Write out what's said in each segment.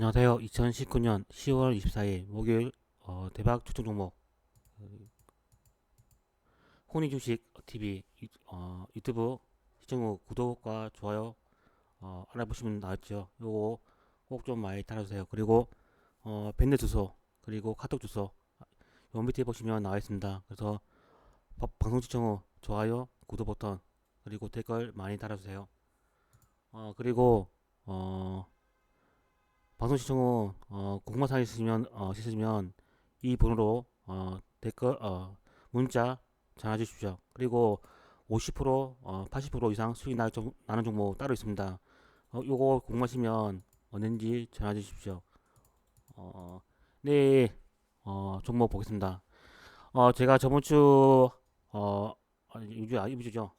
안녕하세요. 2019년 10월 24일 목요일 어, 대박 추천 종목 어, 혼이 주식 TV 유, 어, 유튜브 시청 후 구독과 좋아요 어, 알아보시면 나왔죠. 요거 꼭 좀 많이 달아주세요. 그리고 어, 밴드 주소 그리고 카톡 주소 요 밑에 보시면 나와 있습니다. 그래서 바- 방송 시청 후 좋아요 구독 버튼 그리고 댓글 많이 달아주세요. 어, 그리고 어, 방송 시청 후 어, 궁금한 사항 있으시면 어, 있으시면 이 번호로 어, 댓글 어, 문자 전화 주십시오. 그리고 50% 어, 80% 이상 수익 나, 종- 나는 종목 따로 있습니다. 어, 요거 궁금하시면 언제든지 전화 주십시오. 어, 네, 어, 종목 보겠습니다. 어, 제가 저번 주 어, 이주 아, 이주죠.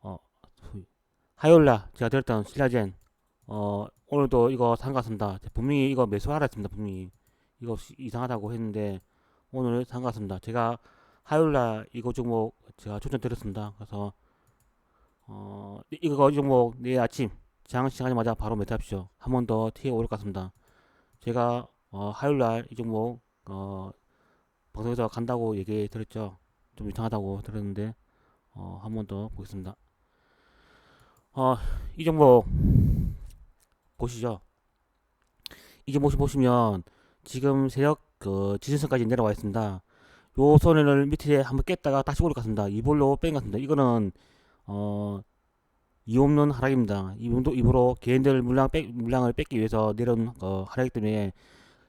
어, 화요일날 제가 들었던 신라젠 어, 오늘도 이거 같습니다. 분명히 이거 매수하라 했습니다. 분명히 이거 시- 이상하다고 했는데 오늘 같습니다. 제가 화요일날 이거 종목 제가 추천드렸습니다. 그래서 어, 이- 이거 종목 내일 아침 장 시간이마자 바로 매수합시오. 한 번더 튀어 오를 것 같습니다. 제가 어, 화요일날 이 종목 어, 방송에서 간다고 얘기 드렸죠. 좀 이상하다고 들었는데 어, 한 번 더 보겠습니다. 어, 이 종목 보시죠. 이제 모시 보시면 지금 세력 그 지지선까지 내려와 있습니다. 요 선을 밑에 한번 깼다가 다시 같습니다. 이볼로 뺀것 같습니다. 이거는 어 이유 없는 하락입니다. 이분도 입으로 개인들 물량 뺏, 물량을 뺏기 위해서 내려온 어, 하락이기 때문에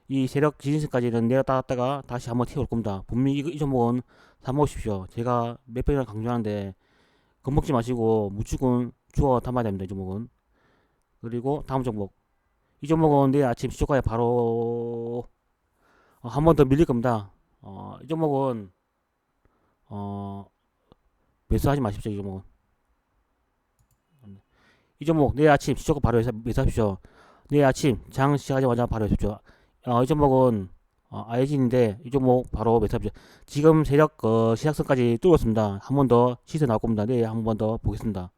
이 세력 지지선까지는 내렸다 갔다가 다시 한번 튀어올 겁니다. 분명히 이거 이 종목은 사모십시오. 제가 몇 번이나 강조하는데 겁먹지 마시고 무조건 주워 담아야 됩니다. 이 종목은. 그리고 다음 종목. 이 종목은 내일 아침 시초가에 바로 어, 한 번 더 밀릴 겁니다. 어, 이 종목은 어, 매수하지 마십시오. 이 종목은. 이 종목 내일 아침 시초가 바로 매수- 매수하십시오. 내일 아침 장 시작하자마자 바로 매수하십시오. 어, 이 종목은 어, 아이진인데 이 종목 바로 매수하십시오. 지금 세력 어, 시작선까지 뚫었습니다. 한 번 더 시세 나올 겁니다. 내일 한 번 더 보겠습니다.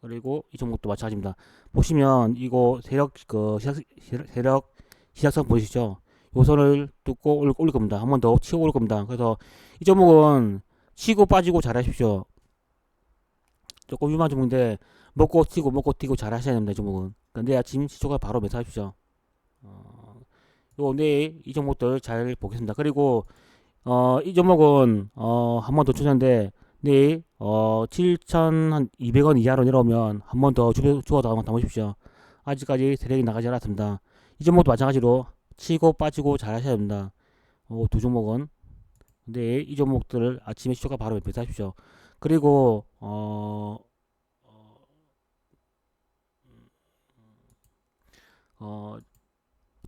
그리고 이 종목도 마찬가지입니다. 보시면 이거 세력 그 시작 세력- 시작선 보이시죠? 요 선을 뚫고 올, 올릴 겁니다. 한 번 더 치고 올 겁니다. 그래서 이 종목은 치고 빠지고 잘하십시오. 조금 위험한 종목인데 먹고 튀고 먹고 튀고 잘하셔야 됩니다. 이 종목은. 근데 아침 시초가 바로 매수하십시오. 어, 요 내일 이 종목들 잘 보겠습니다. 그리고 어, 이 종목은 어, 한 번 더 추천인데 내일 어, 7,200원 이하로 내려오면 한 번 더 주워 담으십시오. 아직까지 세력이 나가지 않았습니다. 이 종목도 마찬가지로 치고 빠지고 잘 하셔야 됩니다. 어, 두 종목은 근데 이 종목들을 아침에 시초가 바로 매수하십시오. 그리고 어, 어,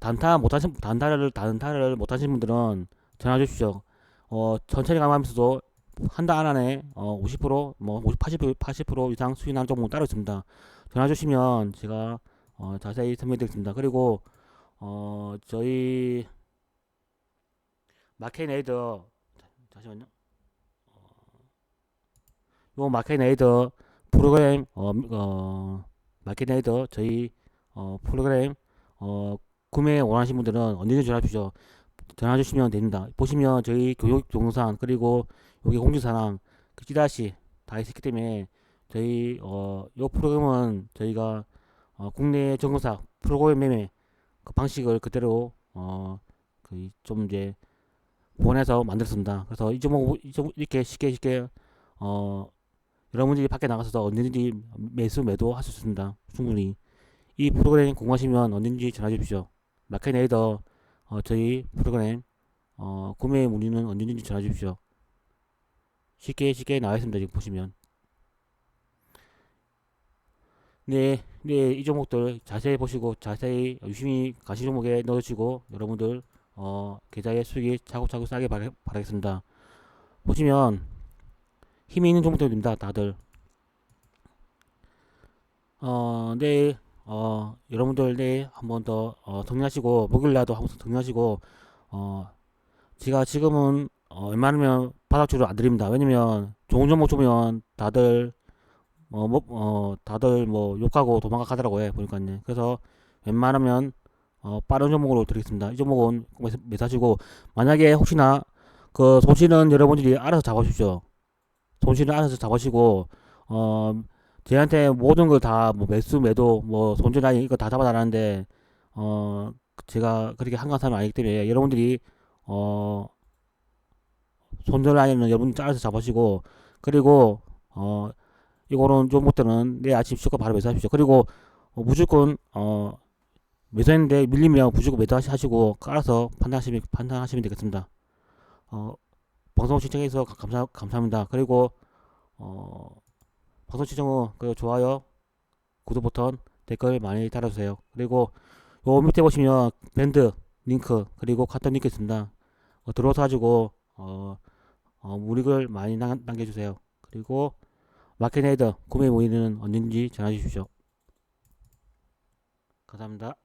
단타 못하신 단타를 단타를 못하신 분들은 전화 주십시오. 어, 천천히 가면서도 한 달 안에 어, 50%, 뭐 50, 80%, 80% 이상 수익 나는 종목 따로 있습니다. 전화 주시면 제가 어, 자세히 설명드리겠습니다. 그리고 어, 저희 마켓에이더 잠시만요. 어, 요 마켓에이더 프로그램 어, 어 마켓에이더 저희 어, 프로그램 어, 구매 원하시는 분들은 언제든지 전화 주십시오. 전화 주시면 됩니다. 보시면 저희 교육 동영상 그리고 여기 공지사항 그 찌라시 다 있기 때문에 저희 어, 요 프로그램은 저희가 어, 국내 정보사 프로그램 매매 그 방식을 그대로 어, 그 좀 이제 보내서 만들었습니다. 그래서 이 종목 이렇게 쉽게 쉽게 어, 여러분들이 밖에 나가서 언제든지 매수 매도 할 수 있습니다. 충분히 이 프로그램 궁금하시면 언제든지 전화 주십시오. 마켓에이더 어, 저희 프로그램 어, 구매 문의는 언제든지 전화 주십시오. 쉽게 쉽게 나와 있습니다. 지금 보시면. 네, 네, 이 종목들 자세히 보시고 자세히 유심히 가시 종목에 넣으시고 여러분들 어, 계좌에 수익이 차곡차곡 쌓게 바라, 바라겠습니다. 보시면 힘이 있는 종목들입니다. 다들. 어, 내일 어, 여러분들 내일 한번 더 어, 정리하시고 목요일날도 한번더 정리하시고 어, 제가 지금은 어, 웬만하면 바닥주를 안 드립니다. 왜냐면 좋은 종목 주면 다들 어, 뭐, 어, 다들 뭐 욕하고 도망가더라고요. 보니까요. 그래서 웬만하면 어, 빠른 종목으로 드리겠습니다. 이 종목은 꼭 매- 매수하시고 만약에 혹시나 그 손실은 여러분들이 알아서 잡아주십시오. 손실은 알아서 잡으시고 어 저한테 모든 걸 다 뭐 매수 매도 뭐 손절 라인 이거 다 잡아달라는데 어 제가 그렇게 한가한 사람이 아니기 때문에 여러분들이 어 손절 라인은 여러분들 알아서 잡으시고 그리고 어 이거는 종목들은 내일 아침 시가 바로 매수하십시오. 그리고 어, 무조건 어 매수했는데 밀리면 무조건 매도하시고 알아서 판단하시면 판단하시면 되겠습니다. 어 방송 시청해서 가- 감사 감사합니다. 그리고 어 방송 시청 후그 좋아요, 구독 버튼, 댓글 많이 달아주세요. 그리고 요 밑에 보시면 밴드 링크 그리고 카톡 링크 있습니다. 어, 들어오셔 가지고 어, 어 문의글 많이 남, 남겨주세요. 그리고 마켓헤드 구매 문의는 언제든지 전화 주십시오. 감사합니다.